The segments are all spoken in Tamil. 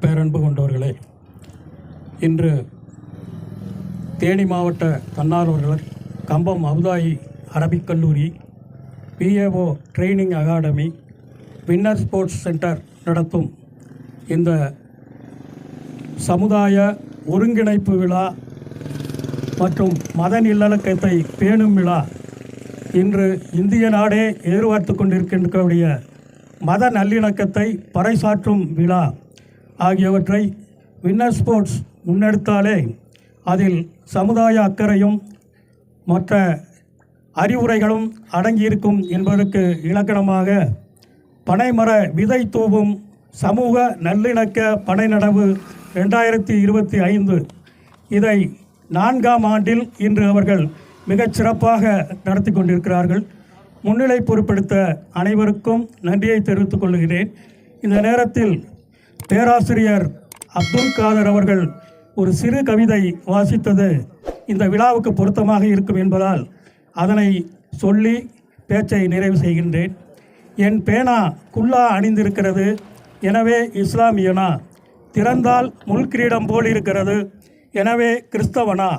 பேரன்பு கொண்டவர்களே இன்று தேனி மாவட்ட தன்னார்வலர் கம்பம் அபுதாயி அரபிக் கல்லூரி PAO training academy winner sports centre நடத்தும் இந்த சமுதாய ஒருங்கிணைப்பு விழா மற்றும் மத நல்லிணக்கத்தை பேணும் விழா இன்று இந்திய நாடே எதிர்பார்த்து கொண்டிருக்கின்றக்கூடிய மத நல்லிணக்கத்தை பறைசாற்றும் விழா. ஆகியவற்றை வின்னர் ஸ்போர்ட்ஸ் முன்னெடுத்தாலே அதில் சமுதாய அக்கறையும் மற்ற அறிவுரைகளும் அடங்கியிருக்கும் என்பதற்கு இலக்கணமாக பனைமர விதை தூவும் சமூக நல்லிணக்க பனை நடவு ரெண்டாயிரத்தி இருபத்தி ஐந்து. இதை நான்காம் ஆண்டில் இன்று அவர்கள் மிகச் சிறப்பாக நடத்தி கொண்டிருக்கிறார்கள். முன்னிலை பொறுப்படுத்த அனைவருக்கும் நன்றியை தெரிவித்துக் கொள்கிறேன். இந்த நேரத்தில் பேராசிரியர் அப்துல் காதர் அவர்கள் ஒரு சிறு கவிதை வாசித்தது. இந்த விழாவுக்கு பொருத்தமாக இருக்கும் என்பதால் அதனை சொல்லி பேச்சை நிறைவு செய்கின்றேன். என் பேனா குல்லா அணிந்திருக்கிறது. எனவே இஸ்லாமியனா திறந்தால் முள்கிரீடம் போல் இருக்கிறது. எனவே கிறிஸ்தவனா.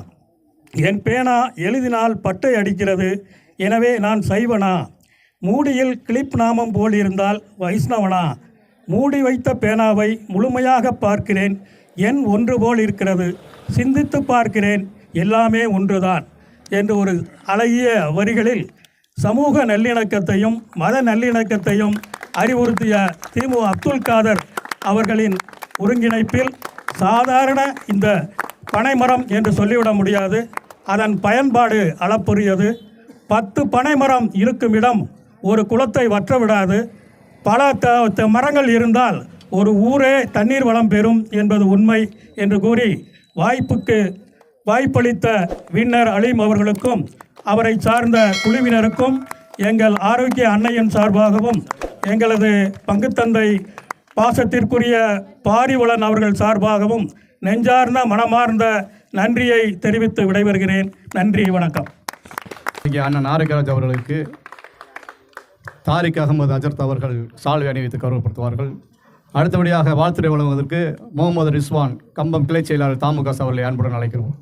என் பேனா எழுதினால் பட்டை அடிக்கிறது. எனவே நான் சைவனா. மூடியில் கிளிப் நாமம் போல் இருந்தால் வைஷ்ணவனா. மூடி வைத்த பேனாவை முழுமையாக பார்க்கிறேன். என் ஒன்று போல் இருக்கிறது. சிந்தித்து பார்க்கிறேன். எல்லாமே ஒன்றுதான் என்று ஒரு அழகிய வரிகளில் சமூக நல்லிணக்கத்தையும் மத நல்லிணக்கத்தையும் அறிவுறுத்திய திமு அப்துல் காதர் அவர்களின் ஒருங்கிணைப்பில் சாதாரண இந்த பனைமரம் என்று சொல்லிவிட முடியாது. அதன் பயன்பாடு அளப்பரியது. பத்து பனைமரம் இருக்கும் இடம் ஒரு குளத்தை வற்ற விடாது பல த மரங்கள் இருந்தால் ஒரு ஊரே தண்ணீர் வளம் பெறும் என்பது உண்மை என்று கூறி வாய்ப்புக்கு வாய்ப்பளித்த வின்னர் அலீம் அவர்களுக்கும் அவரை சார்ந்த குழுவினருக்கும் எங்கள் ஆரோக்கிய அன்னையின் சார்பாகவும் எங்களது பங்குத்தந்தை பாசத்திற்குரிய பாரிவளன் அவர்கள் சார்பாகவும் நெஞ்சார்ந்த மனமார்ந்த நன்றியை தெரிவித்து விடைபெறுகிறேன். நன்றி வணக்கம். இங்கே அண்ணன் நாரகராஜ் அவர்களுக்கு தாரிக் அகமது அஜர்த் அவர்கள் சால்வை அணிவித்து கௌரவப்படுத்துவார்கள். அடுத்தபடியாக வாழ்த்துறை வழங்குவதற்கு முகமது ரிஸ்வான் கம்பம் கிளை செயலாளர் தாமுகாஸ் அவர்களை அன்புடன் அழைக்கிறோம்.